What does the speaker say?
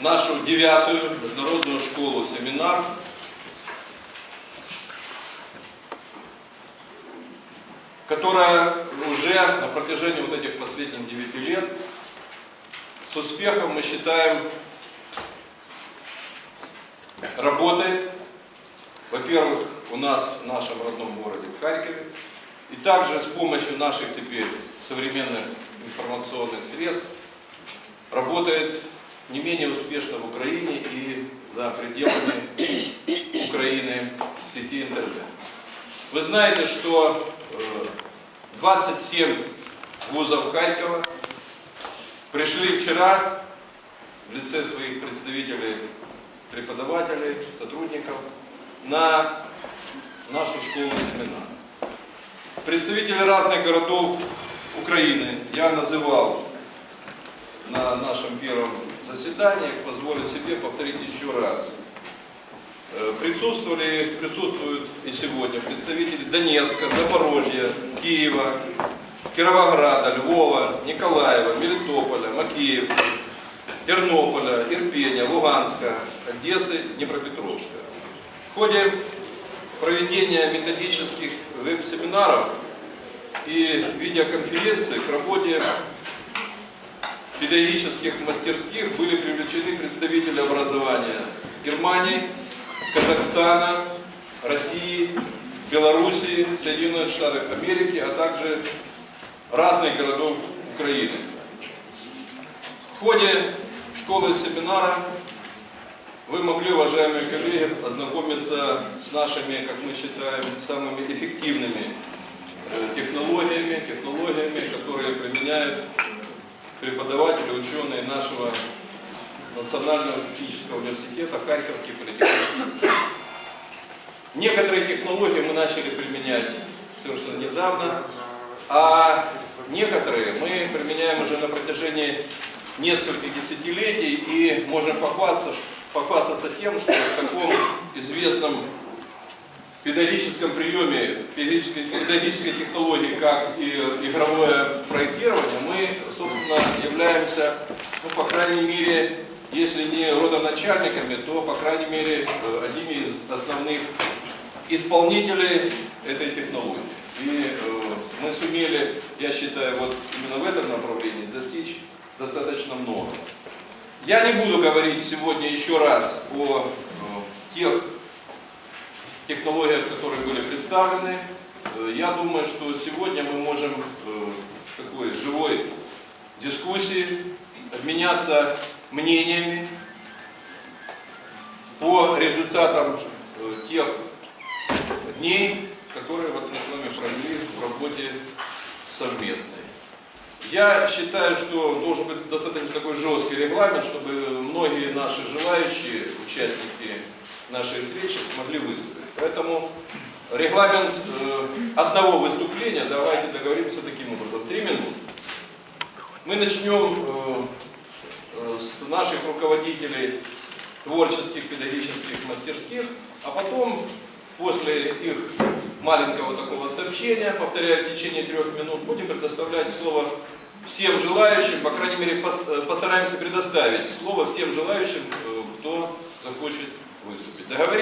нашу девятую международную школу-семинар. которая уже на протяжении вот этих последних 9 лет с успехом, мы считаем, работает. Во-первых, у нас в нашем родном городе, в Харькове. И также с помощью наших теперь современных информационных средств работает не менее успешно в Украине и за пределами Украины в сети интернет. Вы знаете, что э, 27 вузов Харькова пришли вчера в лице своих представителей, преподавателей, сотрудников на нашу школу-семинар. Представители разных городов Украины я называл на нашем первом заседании, позволю себе повторить еще раз. Э, Присутствовали, присутствуют и сегодня представители Донецка, Запорожья, Киева, Кировограда, Львова, Николаева, Мелитополя, Макеевки, Тернополя, Ирпения, Луганска, Одессы, Днепропетровска. В ходе проведения методических веб-семинаров и видеоконференций к работе педагогических мастерских были привлечены представители образования Германии, Казахстана, России, Белоруссии, Соединенных Штатов Америки, а также разных городов Украины. В ходе школы семинара вы могли, уважаемые коллеги, ознакомиться с нашими, как мы считаем, самыми эффективными э, технологиями, технологиями, которые применяют преподаватели, ученые нашего Национального технического университета, Харьковский политехнический. Некоторые технологии мы начали применять совершенно недавно, а некоторые мы применяем уже на протяжении нескольких десятилетий и можем похвастаться, похвастаться тем, что в таком известном педагогическом приеме, педагогической, технологии, как и игровое проектирование, мы, собственно, являемся, ну, по крайней мере, если не родоначальниками, то, по крайней мере, э, одними из основных исполнителей этой технологии. И э, мы сумели, я считаю, вот именно в этом направлении достичь достаточно много. Я не буду говорить сегодня еще раз о э, тех технологиях, которые были представлены. Э, Я думаю, что сегодня мы можем э, в такой живой дискуссии обменяться мнениями по результатам э, тех дней, которые вот мы с вами провели в работе совместной. Я считаю, что должен быть достаточно такой жесткий регламент, чтобы многие наши желающие участники нашей встречи смогли выступить. Поэтому регламент э, одного выступления, давайте договоримся таким образом. Три минуты. Мы начнем э, э, с наших руководителей творческих педагогических мастерских, а потом после их маленького такого сообщения, повторяю, в течение трех минут, будем предоставлять слово всем желающим, по крайней мере, пос- постараемся предоставить слово всем желающим, кто захочет выступить. Договорились?